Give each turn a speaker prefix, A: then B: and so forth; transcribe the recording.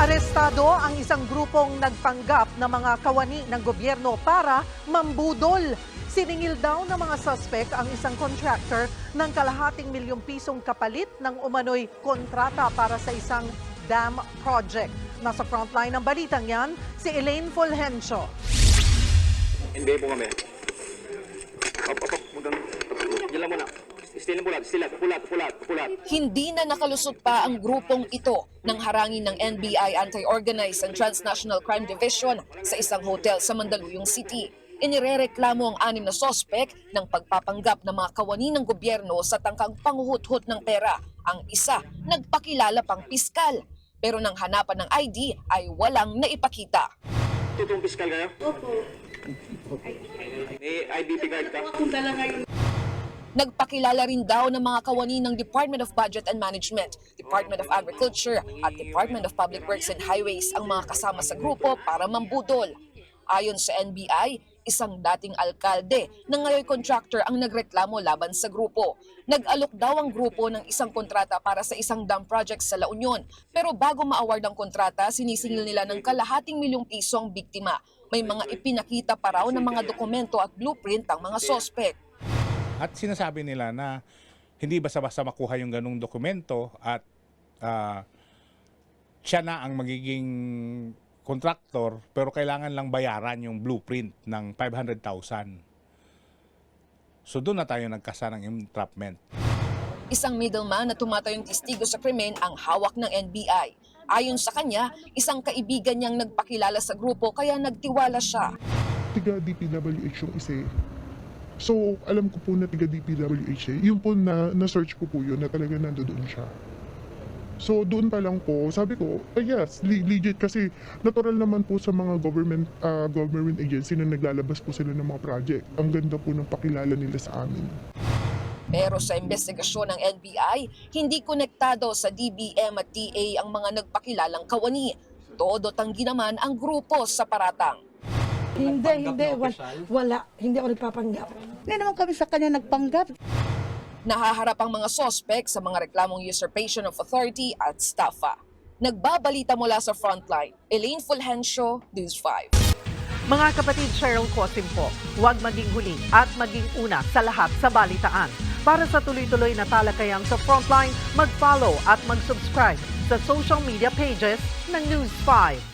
A: Arestado ang isang grupong nagpanggap na mga kawani ng gobyerno para mambudol. Siningil daw ng mga suspect ang isang contractor ng kalahating milyong pisong kapalit ng umano'y kontrata para sa isang dam project. Nasa frontline ng balitang yan, si Elaine Fulgencio.
B: NBA po kami. Op, hanggang, diyan lang muna.
C: Hindi na nakalusot pa ang grupong ito ng harangin ng NBI Anti-Organized and Transnational Crime Division sa isang hotel sa Mandaluyong City. Inirereklamo ang anim na sospek ng pagpapanggap ng mga kawani ng gobyerno sa tangkang panguhut-hut ng pera. Ang isa, nagpakilala pang piskal. Pero nang hanapan ng ID ay walang naipakita.
B: Totoong piskal kayo? Opo. May IDP card ka?
C: Nagpakilala rin daw ng mga kawani ng Department of Budget and Management, Department of Agriculture at Department of Public Works and Highways ang mga kasama sa grupo para mambudol. Ayon sa NBI, isang dating alkalde na ngayon contractor ang nagreklamo laban sa grupo. Nag-alok daw ang grupo ng isang kontrata para sa isang dam project sa La Union. Pero bago ma-award ang kontrata, sinisingil nila ng kalahating milyong piso ang biktima. May mga ipinakita pa raw ng mga dokumento at blueprint ang mga sospek.
D: At sinasabi nila na hindi basta-basta makuha yung ganung dokumento at ah, siya na ang magiging kontraktor pero kailangan lang bayaran yung blueprint ng 500,000. So doon na tayo nagkasa ng entrapment.
C: Isang middleman na tumatayong testigo sa krimen ang hawak ng NBI. Ayon sa kanya, isang kaibigan niyang nagpakilala sa grupo kaya nagtiwala siya.
E: tiga DPWH yung isa. So, alam ko po na tiga DPWH eh. Po na, na-search ko po yun na talaga nandoon siya. So, doon pa lang po, sabi ko, ah, yes, le- legit kasi natural naman po sa mga government ah, government agency na naglalabas po sila ng mga project. Ang ganda po ng pakilala nila sa amin.
C: Pero sa investigasyon ng NBI, hindi konektado sa DBM at TA ang mga nagpakilalang kawani. Todo tanggi naman ang grupo sa paratang.
F: Hindi, hindi. Wala, wala. Hindi ako nagpapanggap.
G: Hindi naman kami sa kanya nagpanggap.
C: Nahaharap ang mga sospek sa mga reklamong usurpation of authority at staffa. Nagbabalita mula sa frontline, Elaine Fulgencio, News 5.
A: Mga kapatid Cheryl Cosim po, huwag maging huli at maging una sa lahat sa balitaan. Para sa tuloy-tuloy na talakayan sa Frontline, mag-follow at mag-subscribe sa social media pages ng News 5.